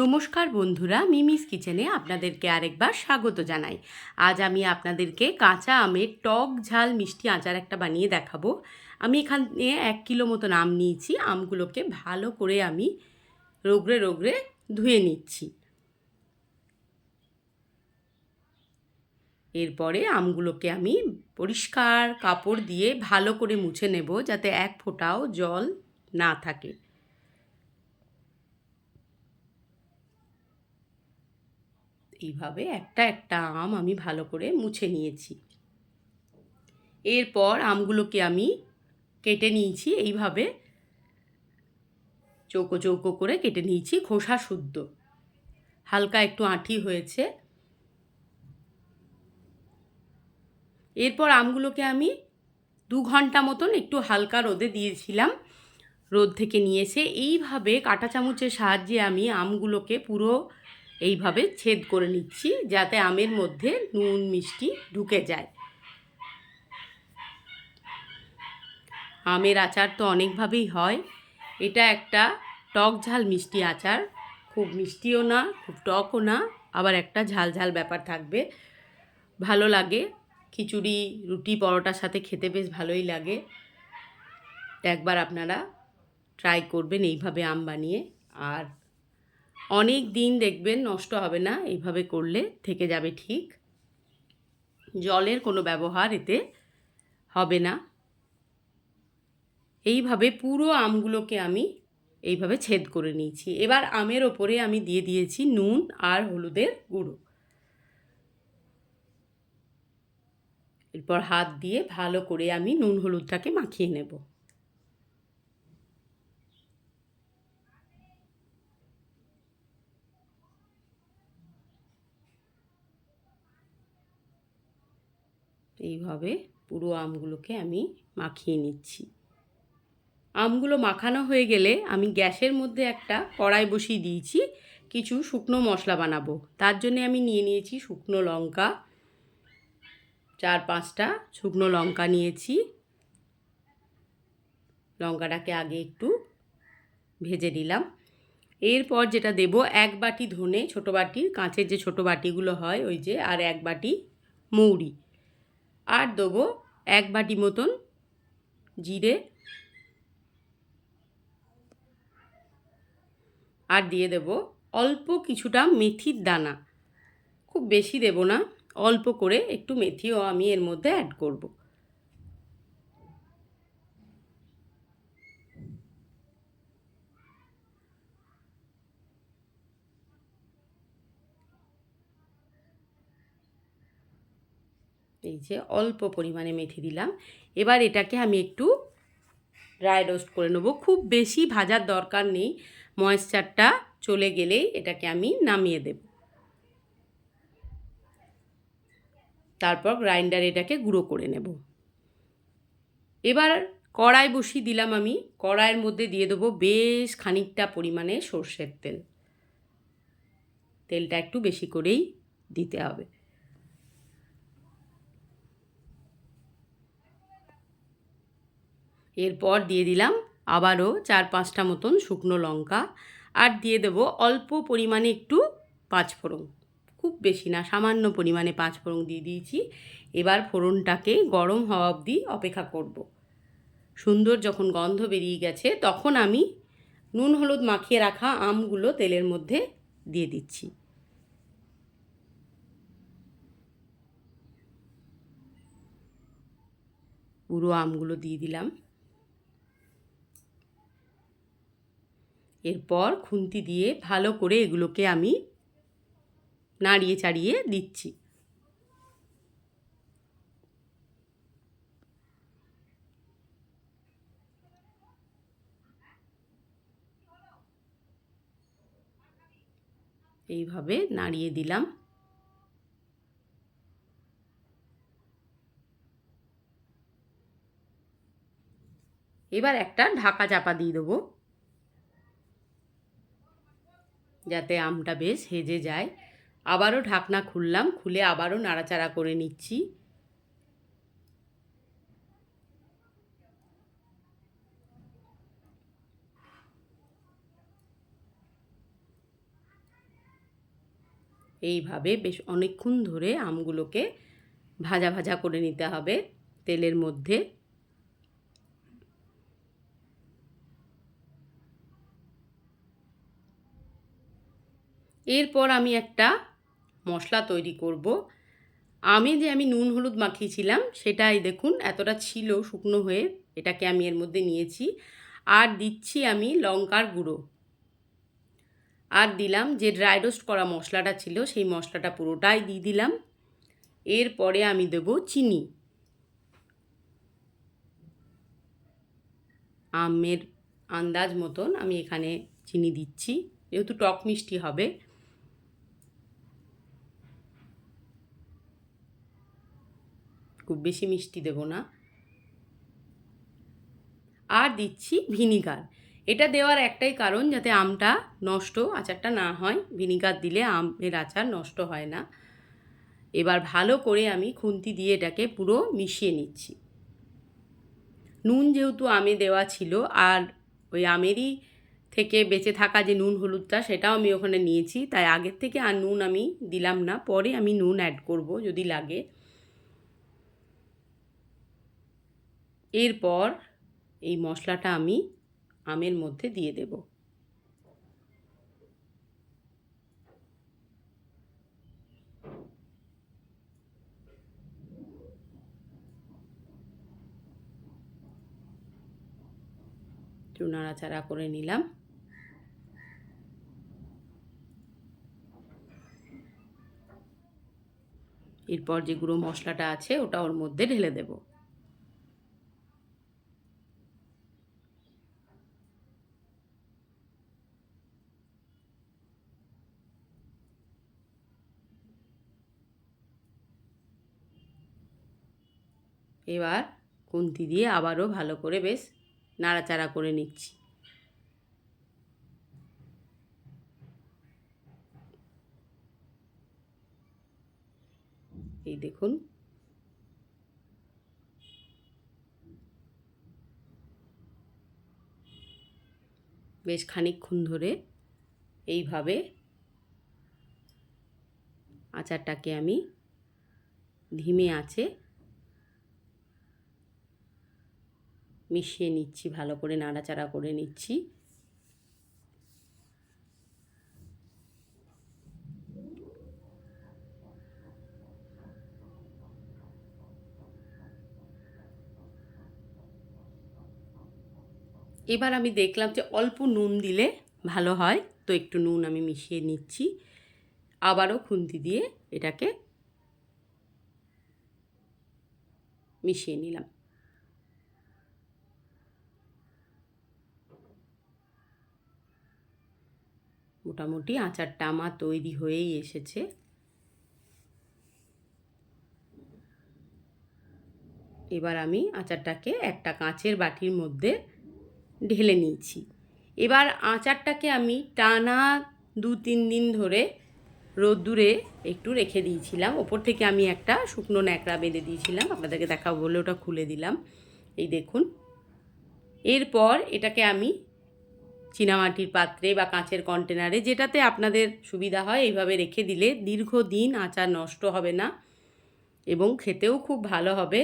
নমস্কার বন্ধুরা, মিমিস কিচেনে আপনাদেরকে আরেকবার স্বাগত জানাই। আজ আমি আপনাদেরকে কাঁচা আমের টক ঝাল মিষ্টি আচার একটা বানিয়ে দেখাবো। আমি এখানে এক কিলো মতন আম নিয়েছি, আমগুলোকে ভালো করে আমি রোগড়ে রোগড়ে ধুয়ে নিচ্ছি। এরপরে আমগুলোকে আমি পরিষ্কার কাপড় দিয়ে ভালো করে মুছে নেব, যাতে এক ফোঁটাও জল না থাকে। এইভাবে একটা একটা আম আমি ভালো করে মুছে নিয়েছি। এরপর আমগুলোকে আমি কেটে নিয়েছি, এইভাবে চৌকো চৌকো করে কেটে নিয়েছি, খোসা শুদ্ধ। হালকা একটু আঁটি হয়েছে। এরপর আমগুলোকে আমি দু ঘণ্টা মতন একটু হালকা রোদে দিয়েছিলাম। রোদ থেকে নিয়ে এসে এইভাবে কাঁটা চামচের সাহায্যে আমি আমগুলোকে পুরো এইভাবে ছেদ করে নিচ্ছি যাতে আমের মধ্যে নুন, মিষ্টি ঢুকে যায়। আমের আচার তো অনেকভাবেই হয়। এটা একটা টক ঝাল মিষ্টি আচার। খুব মিষ্টিও না, খুব টকও না, আবার একটা ঝাল ঝাল ব্যাপার থাকবে। ভালো লাগে। খিচুড়ি, রুটি, পরোটার সাথে খেতে বেশ ভালোই লাগে। একবার আপনারা ট্রাই করবেন এইভাবে আম বানিয়ে। আর অনেক দিন দেখবেন নষ্ট হবে না এইভাবে করলে থেকে যাবে ঠিক। জলের কোনো ব্যবহার এতে হবে না। এইভাবে পুরো আমগুলোকে আমি এইভাবে ছেদ করে নিয়েছি। এবার আমের ওপরে আমি দিয়ে দিয়েছি নুন আর হলুদের গুঁড়ো। এরপর হাত দিয়ে ভালো করে আমি নুন হলুদটাকে মাখিয়ে নেব। এইভাবে পুরো আমগুলোকে আমি মাখিয়ে নিচ্ছি। আমগুলো মাখানো হয়ে গেলে আমি গ্যাসের মধ্যে একটা কড়াই বসিয়ে দিয়েছি, কিছু শুকনো মশলা বানাবো। তার জন্য আমি নিয়ে নিয়েছি শুকনো লঙ্কা, চার পাঁচটা শুকনো লঙ্কা নিয়েছি। লঙ্কাটাকে আগে একটু ভেজে নিলাম। এরপর যেটা দেব, এক বাটি ধনে ছোটো বাটির কাঁচের যে ছোটো বাটিগুলো হয় ওই যে, আর এক বাটি মৌরি। আর দেবো এক বাটি মতন জিরে। আর দিয়ে দেব অল্প কিছুটা মেথির দানা। খুব বেশি দেব না, অল্প করে একটু মেথিও আমি এর মধ্যে অ্যাড করব। এই যে অল্প পরিমাণে মেথি দিলাম। এবার এটাকে আমি একটু ড্রাই রোস্ট করে নেব। খুব বেশি ভাজার দরকার নেই। ময়েশ্চারটা চলে গেলেই এটাকে আমি নামিয়ে দেব। তারপর গ্রাইন্ডার এটাকে গুঁড়ো করে নেব। এবার কড়াই বসিয়ে দিলাম আমি। কড়াইয়ের মধ্যে দিয়ে দেবো বেশ খানিকটা পরিমাণে সর্ষের তেল। তেলটা একটু বেশি করেই দিতে হবে। এরপর দিয়ে দিলাম আবারও চার পাঁচটা মতন শুকনো লঙ্কা আর দিয়ে দেবো অল্প পরিমাণে একটু পাঁচফোড়ন। খুব বেশি না, সামান্য পরিমাণে পাঁচফোড়ন দিয়ে দিয়েছি। এবার ফোড়নটাকে গরম হওয়া অবধি অপেক্ষা করব। সুন্দর যখন গন্ধ বেরিয়ে গেছে তখন আমি নুন হলুদ মাখিয়ে রাখা আমগুলো তেলের মধ্যে দিয়ে দিচ্ছি। পুরো আমগুলো দিয়ে দিলাম। এরপর খুন্তি দিয়ে ভালো করে এগুলোকে আমি নাড়িয়ে চাড়িয়ে দিচ্ছি। এইভাবে নাড়িয়ে দিলাম। এবার একটা ঢাকা চাপা দিয়ে দেবো। যাতে আমটা বেশ হেজে যায়। আবারও ঢাকনা খুললাম, খুলে আবারও নাড়াচাড়া করে নিচ্ছি। এইভাবে বেশ অনেকক্ষণ ধরে আমগুলোকে ভাজা ভাজা করে নিতে হবে তেলের মধ্যে। এরপর আমি একটা মশলা তৈরি করব। আমি যে আমি নুন হলুদ মাখিয়েছিলাম, সেটাই দেখুন এতটা ছিল শুকনো হয়ে, এটাকে আমি এর মধ্যে নিয়েছি। আর দিচ্ছি আমি লঙ্কার গুঁড়ো। আর দিলাম যে ড্রাই রোস্ট করা মশলাটা ছিল, সেই মশলাটা পুরোটাই দিয়ে দিলাম। এরপরে আমি দেব চিনি। আমের আন্দাজ মতন আমি এখানে চিনি দিচ্ছি। যেহেতু টক মিষ্টি হবে খুব বেশি মিষ্টি দেব না। আর দিচ্ছি ভিনিগার। এটা দেওয়ার একটাই কারণ যাতে আমটা নষ্ট, আচারটা না হয়। ভিনিগার দিলে আমের আচার নষ্ট হয় না। এবার ভালো করে আমি খুন্তি দিয়ে এটাকে পুরো মিশিয়ে নিচ্ছি। নুন যেহেতু আমে দেওয়া ছিল আর ওই আমেরই থেকে বেঁচে থাকা যে নুন হলুদটা, সেটাও আমি ওখানে নিয়েছি। তাই আগের থেকে আর নুন আমি দিলাম না। পরে আমি নুন অ্যাড করব যদি লাগে। এরপর এই মশলাটা আমি আমের মধ্যে দিয়ে দেব। একটু নাড়াচাড়া করে নিলাম। এরপর যে গুঁড়ো মশলাটা আছে ওটা ওর মধ্যে ঢেলে দেবো। এবার খুন্তি দিয়ে আবারও ভালো করে বেশ নাড়াচাড়া করে নিচ্ছি। এই দেখুন। বেশ খানিকক্ষণ ধরে এইভাবে আচারটাকে আমি ধিমে আছে মিশিয়ে নিচ্ছি, ভালো করে নাড়াচাড়া করে নিচ্ছি। এবার আমি দেখলাম যে অল্প নুন দিলে ভালো হয়, তো একটু নুন আমি মিশিয়ে নিচ্ছি। আবারও খুন্তি দিয়ে এটাকে মিশিয়ে নিলাম। মোটামুটি আচারটা আমার তৈরি হয়েই এসেছে। এবার আমি আচারটাকে একটা কাঁচের বাটির মধ্যে ঢেলে নিয়েছি। এবার আচারটাকে আমি টানা দু তিন দিন ধরে রোদ্দুরে একটু রেখে দিয়েছিলাম। ওপর থেকে আমি একটা শুকনো ন্যাকড়া বেঁধে দিয়েছিলাম। আপনাদেরকে দেখাবো বলে ওটা খুলে দিলাম। এই দেখুন। এরপর এটাকে আমি চীনামাটির পাত্রে বা কাঁচের কন্টেনারে যেটাতে আপনাদের সুবিধা হয়, এইভাবে রেখে দিলে দীর্ঘদিন আচার নষ্ট হবে না এবং খেতেও খুব ভালো হবে।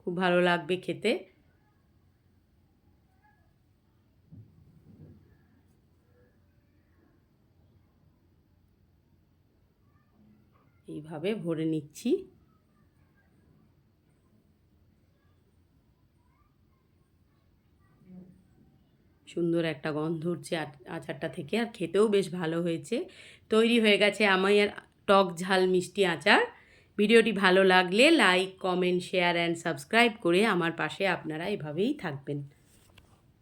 খুব ভালো লাগবে খেতে। এইভাবে ভরে নিচ্ছি। সুন্দর একটা গন্ধ উঠছে আচারটা থেকে আর খেতেও বেশ ভালো হয়েছে। তৈরি হয়ে গেছে আমার টক ঝাল মিষ্টি আচার। ভিডিওটি ভালো লাগলে like, comment, share, and subscribe করে আমার পাশে আপনারা এভাবেই থাকবেন।